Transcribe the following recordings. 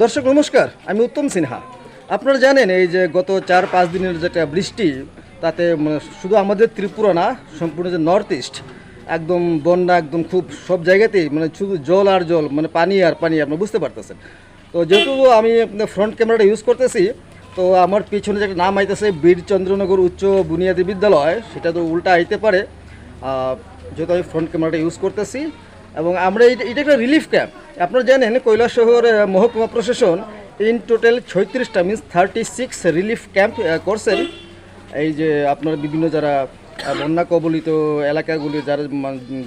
দর্শক, নমস্কার। আমি উত্তম সিনহা। আপনারা জানেন, এই যে গত চার, পাঁচ দিনের যেটা বৃষ্টি, তাতে শুধু আমাদের ত্রিপুরা না, সম্পূর্ণ যে নর্থ ইস্ট একদম বন্যা, একদম খুব সব জায়গাতেই মানে শুধু জল আর জল মানে পানি আর পানি আপনি বুঝতে পারতেছেন। তো যেহেতু আমি ফ্রন্ট ক্যামেরাটা ইউজ করতেছি, তো আমার পিছনে যে নাম আইতেছে, বীরচন্দ্রনগর উচ্চ বুনিয়াদী বিদ্যালয়, সেটা তো উল্টা আইতে পারে। যেহেতু আমি ফ্রন্ট ক্যামেরাটা ইউজ করতেছি এবং আমরা এটা একটা রিলিফ ক্যাম্প আপনারা জানেন আহ, মহকুমা প্রশাসন in total ছয়ত্রিশটা means thirty six relief camp করছেন। এই যে আপনার বিভিন্ন যারা বন্যা কবলিত এলাকাগুলি যারা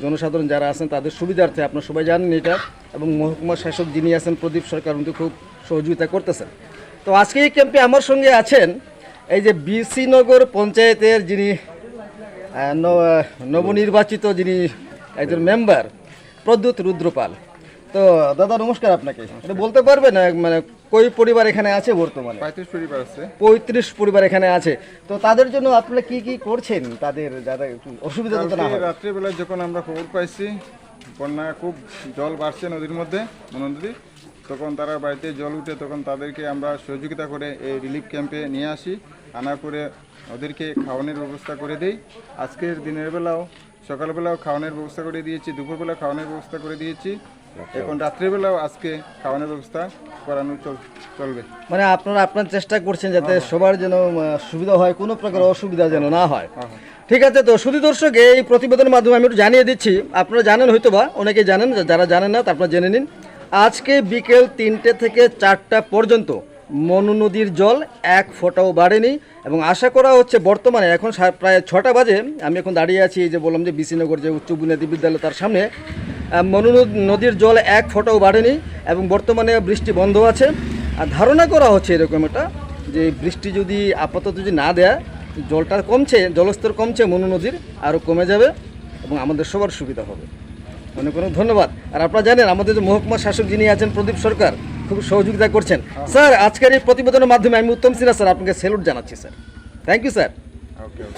জনসাধারণ যারা আছেন তাদের সুবিধার্থে আপনারা সবাই জানেন এটা এবং মহকুমা শাসক যিনি আছেন প্রদীপ সরকার উনি খুব সহযোগিতা করতেছেন। তো আজকে এই ক্যাম্পে আমার সঙ্গে আছেন এই যে বিসি নগর পঞ্চায়েতের যিনি নবনির্বাচিত যিনি একজন মেম্বার প্রদ্যুৎ রুদ্রপাল। তো দাদা নমস্কার আপনাকে। এটা বলতে পারবেন মানে কই পরিবার এখানে আছে বর্তমানে? পঁয়ত্রিশ পরিবার আছে। পঁয়ত্রিশ পরিবার এখানে আছে। তো তাদের জন্য আপনারা কি কি করছেন? তাদের যারা অসুবিধা যাতে না কালকে হয় রাত্রিবেলা যখন আমরা খবর পাইছি বন্যা খুব জল বাড়ছে নদীর মধ্যে মনো নদী তখন তারা বাড়িতে জল উঠে তখন তাদেরকে আমরা সহযোগিতা করে এই রিলিফ ক্যাম্পে নিয়ে আসি। আনার পরে ওদেরকে খাওয়ানোর ব্যবস্থা করে দেই। আজকের দিনের বেলাও সকালবেলাও খাওয়ানোর ব্যবস্থা করে দিয়েছি দুপুরবেলা খাওয়ানোর ব্যবস্থা করে দিয়েছি। এখন রাত্রিবেলাও আজকে খাওয়ানোর ব্যবস্থা করানো চল চলবে। মানে আপনারা আপনার চেষ্টা করছেন যাতে সবার যেন সুবিধা হয় কোনো প্রকার অসুবিধা যেন না হয়। হ্যাঁ, হ্যাঁ। ঠিক আছে তো শুধু দর্শক এই প্রতিবেদনের মাধ্যমে আমি একটু জানিয়ে দিচ্ছি আপনারা জানেন হয়তো বা অনেকে জানেন যারা জানেন না তা আপনারা জেনে নিন। আজকে বিকেল তিনটে থেকে চারটা পর্যন্ত মনু নদীর জল এক ফোঁটাও বাড়েনি এবং আশা করা হচ্ছে বর্তমানে এখন প্রায় ছটা বাজে। আমি এখন দাঁড়িয়ে আছি এই যে বললাম যে বিসিনগর যে উচ্চ বুনিয়াদী বিদ্যালয় তার সামনে। মনু নদ- নদীর জল এক ফোঁটাও বাড়েনি এবং বর্তমানে বৃষ্টি বন্ধ আছে। আর ধারণা করা হচ্ছে এরকম একটা যে বৃষ্টি যদি আপাতত যদি না দেয় জলটা কমছে, জলস্তর কমছে মনু নদীর আরও কমে যাবে এবং আমাদের সবার সুবিধা হবে। অনেক অনেক ধন্যবাদ। আর আপনারা জানেন আমাদের যে মহকুমা শাসক যিনি আছেন প্রদীপ সরকার খুব সহযোগিতা করছেন। স্যার আজকের এই প্রতিবেদনের মাধ্যমে আমি উত্তম সিনহা স্যার আপনাকে স্যালুট জানাচ্ছি sir. Thank you sir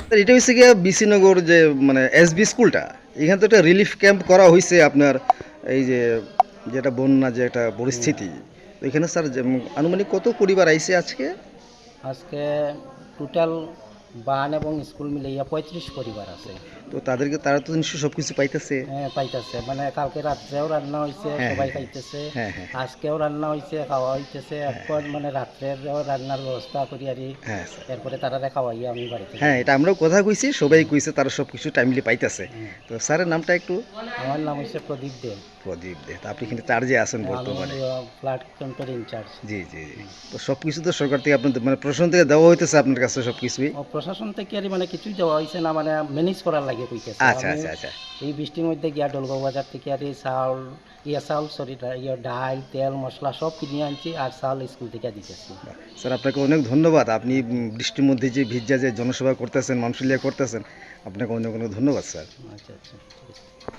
sir এটা হচ্ছে গিয়ে বিসিনগর যে মানে এসবি স্কুলটা। এখানে তো একটা রিলিফ ক্যাম্প করা হয়েছে আপনার এই যে যেটা বন্যা যে একটা পরিস্থিতি। এখানে স্যার আনুমানিক কত পরিবার আইছে আজকে? আজকে টোটাল বান এবং স্কুল মিলাইয়া পঁয়ত্রিশ পরিবার আছে। তো তাদেরকে তারা তো নিশ্চয়ই সব কিছু পাইতেছে। হ্যাঁ পাইতেছে। মানে কালকে রাত্রেও রান্না হয়েছে হ্যাঁ, সবাই। খাইতেছে। হ্যাঁ, হ্যাঁ। আজকেও রান্না হয়েছে খাওয়া হইতেছে। এখন মানে রাত্রেরও রান্নার ব্যবস্থা করি আর এরপরে তারা খাওয়াইয়া আমি বাড়িতে হ্যাঁ এটা আমরাও কথা কইছি সবাই কইছে তারা সবকিছু টাইমলি পাইতেছে। তো স্যারের নামটা একটু? আমার নাম হচ্ছে প্রদীপ দে। প্রদীপ দে। আপনি কিন্তু চার্জে আছেন বর্তমানে। ফ্ল্যাট ক্যাম্পের ইনচার্জ জি জি জি। তো সব কিছু তো সরকার থেকে আপনাদের মানে প্রশাসন থেকে দেওয়া হইতেছে আপনার কাছে সব কিছুই প্রশাসন থেকে আর মানে কিছুই দেওয়া হয়েছে না মানে ম্যানেজ করার লাগে কইতেছে। আচ্ছা আচ্ছা আচ্ছা। এই বৃষ্টির মধ্যে গিয়া ডলগাঁও বাজার থেকে আর এই চাউল ইয়া চাউল সরি ইয়া ডাল তেল মশলা সব কিনে আনছি আর চাউল স্কুল থেকে দিতেছি। স্যার আপনাকে অনেক ধন্যবাদ। আপনি বৃষ্টির মধ্যে যে ভিজা যে জনসভা করতেছেন মানুষলিয়া করতেছেন আপনাকে অনেক অনেক ধন্যবাদ স্যার। আচ্ছা আচ্ছা।